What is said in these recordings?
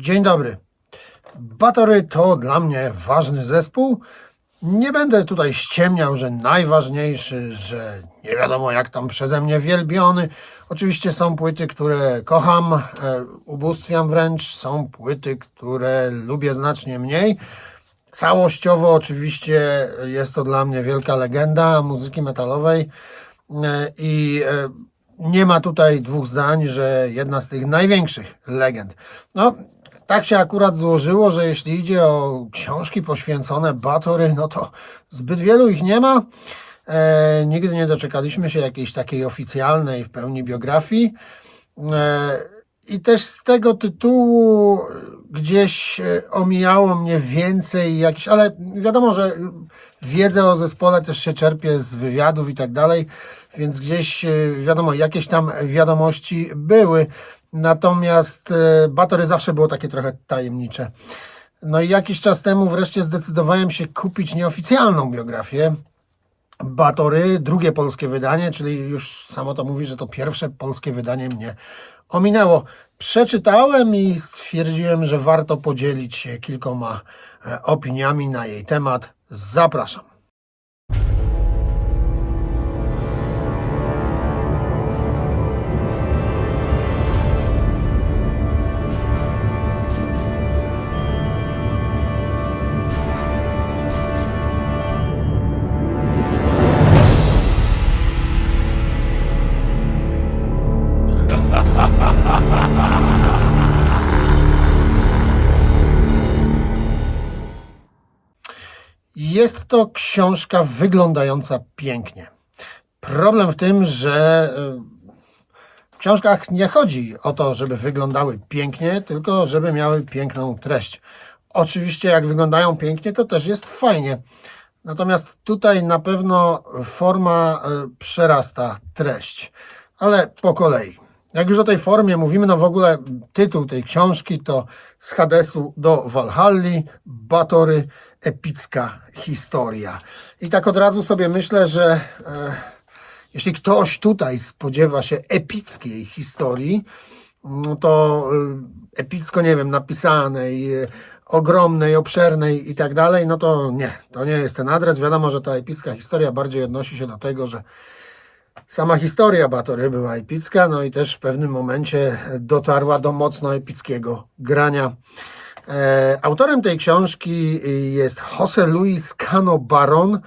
Dzień dobry. Batory to dla mnie ważny zespół. Nie będę tutaj ściemniał, że najważniejszy, że nie wiadomo jak tam przeze mnie wielbiony. Oczywiście są płyty, które kocham, e, ubóstwiam wręcz. Są płyty, które lubię znacznie mniej. Całościowo oczywiście jest to dla mnie wielka legenda muzyki metalowej E, i e, nie ma tutaj dwóch zdań, że jedna z tych największych legend. No, tak się akurat złożyło, że jeśli idzie o książki poświęcone Batory, no to zbyt wielu ich nie ma. E, nigdy nie doczekaliśmy się jakiejś takiej oficjalnej w pełni biografii. E, I też z tego tytułu gdzieś e, omijało mnie więcej jakiś, ale wiadomo, że wiedzę o zespole też się czerpie z wywiadów i tak dalej, więc gdzieś e, wiadomo, jakieś tam wiadomości były. Natomiast e, Batory zawsze było takie trochę tajemnicze. No i jakiś czas temu wreszcie zdecydowałem się kupić nieoficjalną biografię. Batory, drugie polskie wydanie, czyli już samo to mówi, że to pierwsze polskie wydanie mnie ominęło. Przeczytałem i stwierdziłem, że warto podzielić się kilkoma e, opiniami na jej temat. Zapraszam. Jest to książka wyglądająca pięknie. Problem w tym, że y, w książkach nie chodzi o to, żeby wyglądały pięknie, tylko żeby miały piękną treść. Oczywiście, jak wyglądają pięknie, to też jest fajnie. Natomiast tutaj na pewno forma y, przerasta treść, ale po kolei. Jak już o tej formie mówimy, no w ogóle tytuł tej książki to Z Hadesu do Walhalli, Batory, epicka historia. I tak od razu sobie myślę, że e, jeśli ktoś tutaj spodziewa się epickiej historii, no to e, epicko, nie wiem, napisanej, e, ogromnej, obszernej i tak dalej, no to nie, to nie jest ten adres. Wiadomo, że ta epicka historia bardziej odnosi się do tego, że Sama historia Batory była epicka, no i też w pewnym momencie dotarła do mocno epickiego grania. E, autorem tej książki jest Jose Luis Cano Baron.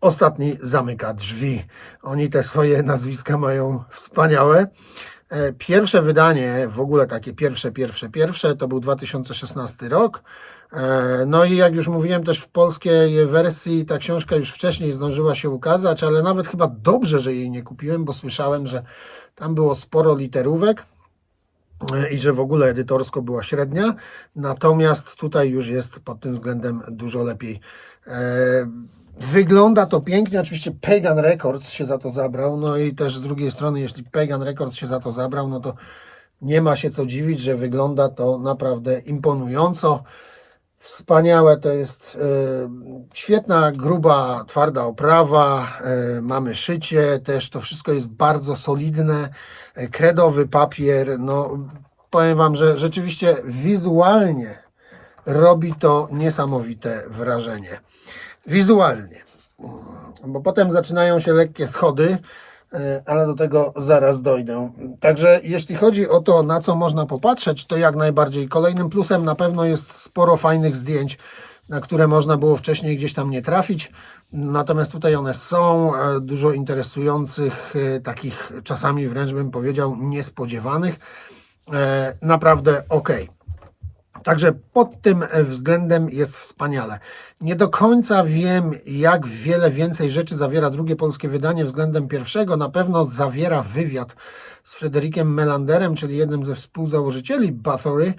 Ostatni zamyka drzwi. Oni te swoje nazwiska mają wspaniałe. E, Pierwsze wydanie, w ogóle takie pierwsze, pierwsze, pierwsze, to był 2016 rok. E, No i jak już mówiłem, też w polskiej wersji ta książka już wcześniej zdążyła się ukazać, ale nawet chyba dobrze, że jej nie kupiłem, bo słyszałem, że tam było sporo literówek i że w ogóle edytorsko była średnia. Natomiast tutaj już jest pod tym względem dużo lepiej. E, Wygląda to pięknie, oczywiście Pagan Records się za to zabrał, no i też z drugiej strony, jeśli Pagan Records się za to zabrał, no to nie ma się co dziwić, że wygląda to naprawdę imponująco. Wspaniałe to jest e, świetna, gruba, twarda oprawa, e, mamy szycie, też to wszystko jest bardzo solidne, kredowy papier, no powiem Wam, że rzeczywiście wizualnie robi to niesamowite wrażenie. Wizualnie. Bo potem zaczynają się lekkie schody, e, ale do tego zaraz dojdę. Także jeśli chodzi o to, na co można popatrzeć, to jak najbardziej. Kolejnym plusem na pewno jest sporo fajnych zdjęć, na które można było wcześniej gdzieś tam nie trafić. Natomiast tutaj one są, e, dużo interesujących, e, takich czasami wręcz bym powiedział niespodziewanych. E, Naprawdę ok. Także pod tym względem jest wspaniale. Nie do końca wiem, jak wiele więcej rzeczy zawiera drugie polskie wydanie względem pierwszego. Na pewno zawiera wywiad z Frederikiem Melanderem, czyli jednym ze współzałożycieli Bathory.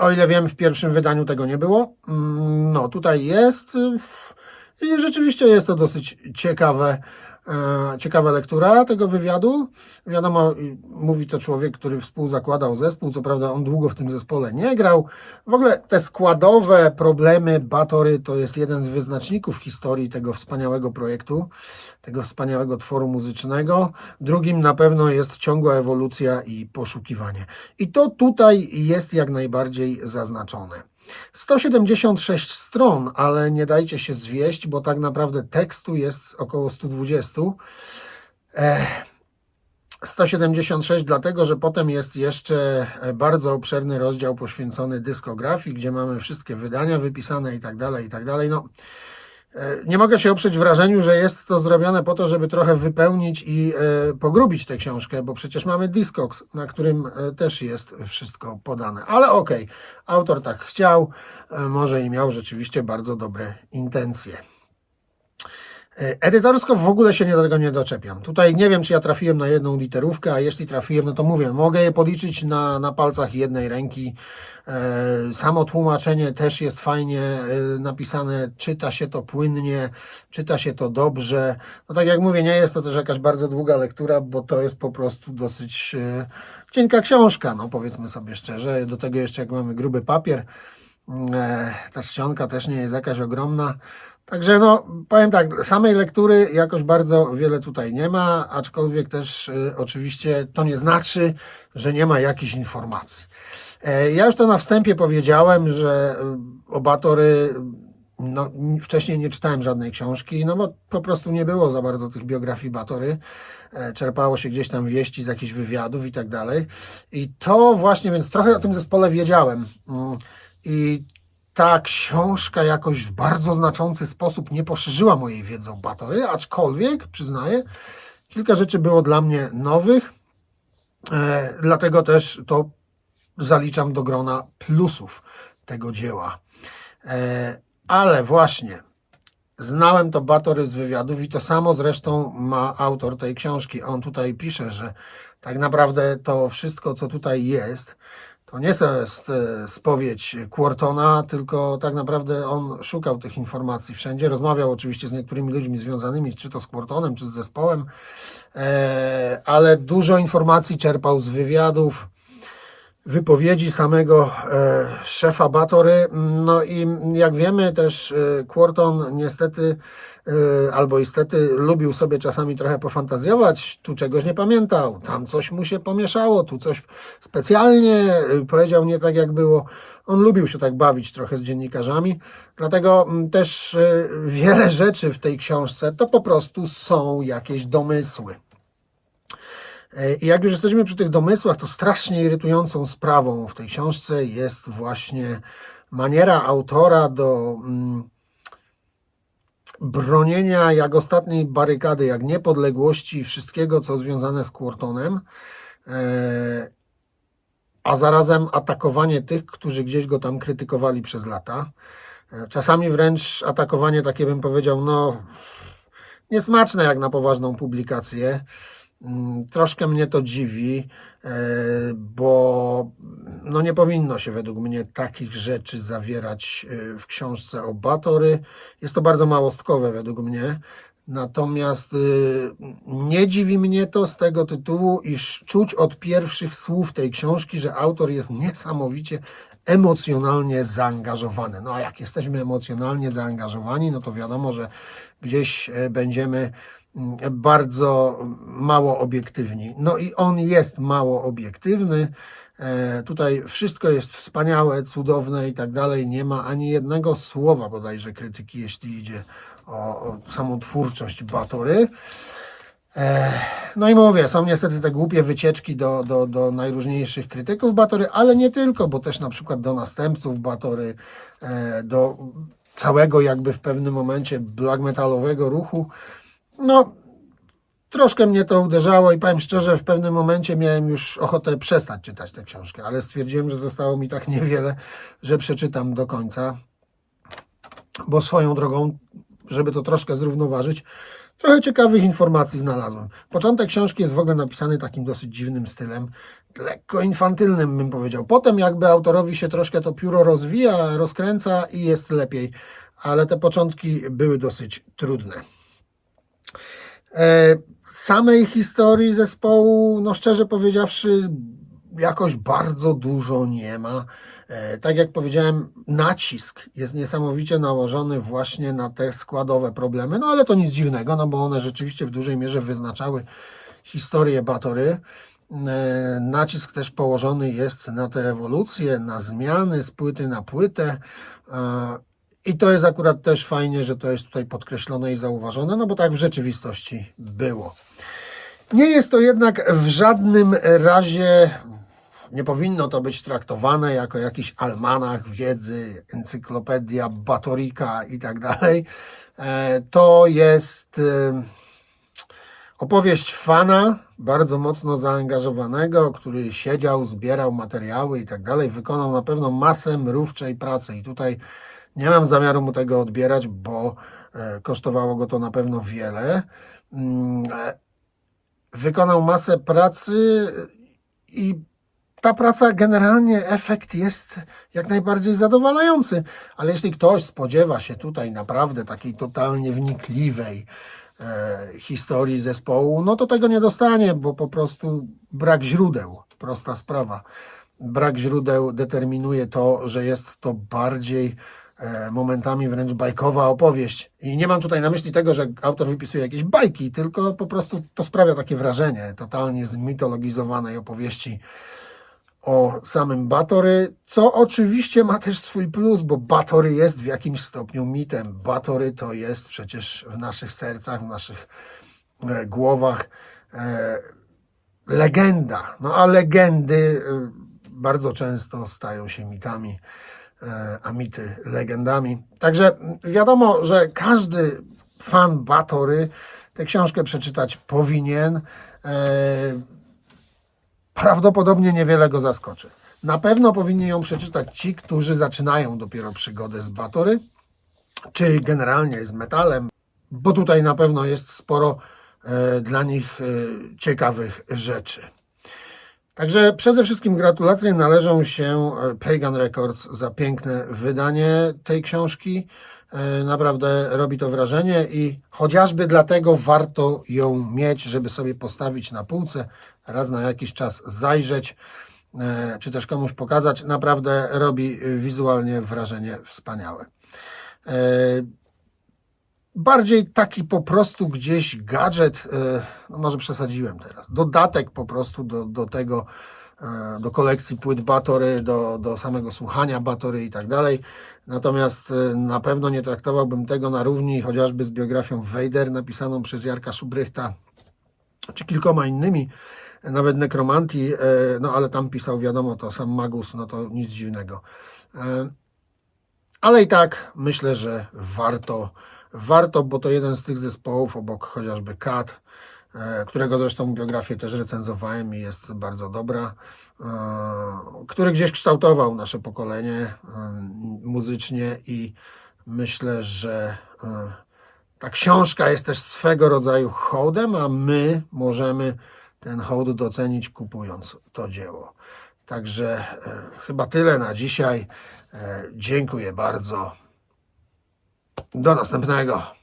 O ile wiem, w pierwszym wydaniu tego nie było. Mm, No, tutaj jest. I rzeczywiście jest to dosyć ciekawe. E, Ciekawa lektura tego wywiadu. Wiadomo, mówi to człowiek, który współzakładał zespół. Co prawda, on długo w tym zespole nie grał. W ogóle te składowe problemy Batory to jest jeden z wyznaczników historii tego wspaniałego projektu, tego wspaniałego tworu muzycznego. Drugim na pewno jest ciągła ewolucja i poszukiwanie. I to tutaj jest jak najbardziej zaznaczone. 176 stron, ale nie dajcie się zwieść, bo tak naprawdę tekstu jest około 120. Eh, 176 dlatego, że potem jest jeszcze bardzo obszerny rozdział poświęcony dyskografii, gdzie mamy wszystkie wydania wypisane i tak dalej, i tak dalej. No, e, nie mogę się oprzeć wrażeniu, że jest to zrobione po to, żeby trochę wypełnić i e, pogrubić tę książkę, bo przecież mamy Discogs, na którym e, też jest wszystko podane. Ale okej, autor tak chciał, e, może i miał rzeczywiście bardzo dobre intencje. E, Edytorsko w ogóle się nie do tego nie doczepiam. Tutaj nie wiem, czy ja trafiłem na jedną literówkę, a jeśli trafiłem, no to mówię, mogę je policzyć na, na palcach jednej ręki. E, Samo tłumaczenie też jest fajnie e, napisane, czyta się to płynnie, czyta się to dobrze. No tak jak mówię, nie jest to też jakaś bardzo długa lektura, bo to jest po prostu dosyć cienka książka, no powiedzmy sobie szczerze. Do tego jeszcze jak mamy gruby papier, ta czcionka też nie jest jakaś ogromna. Także no, powiem tak, samej lektury jakoś bardzo wiele tutaj nie ma, aczkolwiek też y, oczywiście to nie znaczy, że nie ma jakichś informacji. E, ja już to na wstępie powiedziałem, że y, o Batory no, wcześniej nie czytałem żadnej książki, no bo po prostu nie było za bardzo tych biografii Batory. E, czerpało się gdzieś tam wieści z jakichś wywiadów i tak dalej. I to właśnie, więc trochę o tym zespole wiedziałem. Mm, I ta książka jakoś w bardzo znaczący sposób nie poszerzyła mojej wiedzy o Batory, aczkolwiek, przyznaję, kilka rzeczy było dla mnie nowych, e, dlatego też to zaliczam do grona plusów tego dzieła. E, ale właśnie, znałem to Batory z wywiadów i to samo zresztą ma autor tej książki. On tutaj pisze, że tak naprawdę to wszystko, co tutaj jest, to nie jest e, spowiedź Quartona, tylko tak naprawdę on szukał tych informacji wszędzie. Rozmawiał oczywiście z niektórymi ludźmi związanymi, czy to z Quartonem, czy z zespołem, e, ale dużo informacji czerpał z wywiadów, wypowiedzi samego e, szefa Batory. No i jak wiemy też Quarton niestety albo istety lubił sobie czasami trochę pofantazjować, tu czegoś nie pamiętał, tam coś mu się pomieszało, tu coś specjalnie e, powiedział nie tak jak było. On lubił się tak bawić trochę z dziennikarzami, dlatego mm, też e, wiele rzeczy w tej książce to po prostu są jakieś domysły. I jak już jesteśmy przy tych domysłach, to strasznie irytującą sprawą w tej książce jest właśnie maniera autora do mm, bronienia jak ostatniej barykady, jak niepodległości wszystkiego, co związane z Quartonem, e, a zarazem atakowanie tych, którzy gdzieś go tam krytykowali przez lata. E, Czasami wręcz atakowanie takie bym powiedział, no niesmaczne jak na poważną publikację. Mm, Troszkę mnie to dziwi, e, bo no nie powinno się według mnie takich rzeczy zawierać e, w książce o Batory. Jest to bardzo małostkowe według mnie. Natomiast y, nie dziwi mnie to z tego tytułu, iż czuć od pierwszych słów tej książki, że autor jest niesamowicie emocjonalnie zaangażowany. No a jak jesteśmy emocjonalnie zaangażowani, no to wiadomo, że gdzieś e, będziemy bardzo mało obiektywni. No i on jest mało obiektywny. E, Tutaj wszystko jest wspaniałe, cudowne i tak dalej. Nie ma ani jednego słowa bodajże krytyki, jeśli idzie o, o samą twórczość Batory. E, No i mówię, są niestety te głupie wycieczki do, do, do najróżniejszych krytyków Batory, ale nie tylko, bo też na przykład do następców Batory, e, do całego jakby w pewnym momencie black metalowego ruchu. No, troszkę mnie to uderzało i powiem szczerze, w pewnym momencie miałem już ochotę przestać czytać tę książkę, ale stwierdziłem, że zostało mi tak niewiele, że przeczytam do końca, bo swoją drogą, żeby to troszkę zrównoważyć, trochę ciekawych informacji znalazłem. Początek książki jest w ogóle napisany takim dosyć dziwnym stylem, lekko infantylnym bym powiedział. Potem jakby autorowi się troszkę to pióro rozwija, rozkręca i jest lepiej, ale te początki były dosyć trudne. E, samej historii zespołu, no szczerze powiedziawszy, jakoś bardzo dużo nie ma. E, tak jak powiedziałem, nacisk jest niesamowicie nałożony właśnie na te składowe problemy, no ale to nic dziwnego, no bo one rzeczywiście w dużej mierze wyznaczały historię Batory. E, Nacisk też położony jest na te ewolucje, na zmiany z płyty na płytę. I to jest akurat też fajnie, że to jest tutaj podkreślone i zauważone, no bo tak w rzeczywistości było. Nie jest to jednak w żadnym razie, nie powinno to być traktowane jako jakiś almanach wiedzy, encyklopedia Batorika i tak dalej. E, To jest e, opowieść fana, bardzo mocno zaangażowanego, który siedział, zbierał materiały i tak dalej. Wykonał na pewno masę mrówczej pracy i tutaj nie mam zamiaru mu tego odbierać, bo e, kosztowało go to na pewno wiele. Mm, e, Wykonał masę pracy i ta praca generalnie efekt jest jak najbardziej zadowalający, ale jeśli ktoś spodziewa się tutaj naprawdę takiej totalnie wnikliwej e, historii zespołu, no to tego nie dostanie, bo po prostu brak źródeł, prosta sprawa. Brak źródeł determinuje to, że jest to bardziej e, momentami wręcz bajkowa opowieść. I nie mam tutaj na myśli tego, że autor wypisuje jakieś bajki, tylko po prostu to sprawia takie wrażenie totalnie zmitologizowanej opowieści o samym Batory, co oczywiście ma też swój plus, bo Batory jest w jakimś stopniu mitem. Batory to jest przecież w naszych sercach, w naszych e, głowach e, legenda. No a legendy e, bardzo często stają się mitami, e, a mity legendami. Także wiadomo, że każdy fan Batory tę książkę przeczytać powinien. E, prawdopodobnie niewiele go zaskoczy. Na pewno powinni ją przeczytać ci, którzy zaczynają dopiero przygodę z Batory, czy generalnie z metalem, bo tutaj na pewno jest sporo e, dla nich e, ciekawych rzeczy. Także przede wszystkim gratulacje należą się e, Pagan Records za piękne wydanie tej książki. E, Naprawdę robi to wrażenie i chociażby dlatego warto ją mieć, żeby sobie postawić na półce, raz na jakiś czas zajrzeć, e, czy też komuś pokazać. Naprawdę robi wizualnie wrażenie wspaniałe. Bardziej taki po prostu gdzieś gadżet, e, no może przesadziłem teraz, dodatek po prostu do, do tego, e, do kolekcji płyt Batory, do, do samego słuchania Batory i tak dalej. Natomiast e, na pewno nie traktowałbym tego na równi chociażby z biografią Vader napisaną przez Jarka Szubrychta, czy kilkoma innymi, nawet Nekromantii, no ale tam pisał wiadomo to sam Magus, no to nic dziwnego. Ale i tak myślę, że warto, warto, bo to jeden z tych zespołów obok chociażby Kat, e, którego zresztą biografię też recenzowałem i jest bardzo dobra, e, który gdzieś kształtował nasze pokolenie e, muzycznie i myślę, że ta książka jest też swego rodzaju hołdem, a my możemy ten hołd docenić kupując to dzieło. Także chyba tyle na dzisiaj. Dziękuję bardzo. Do następnego.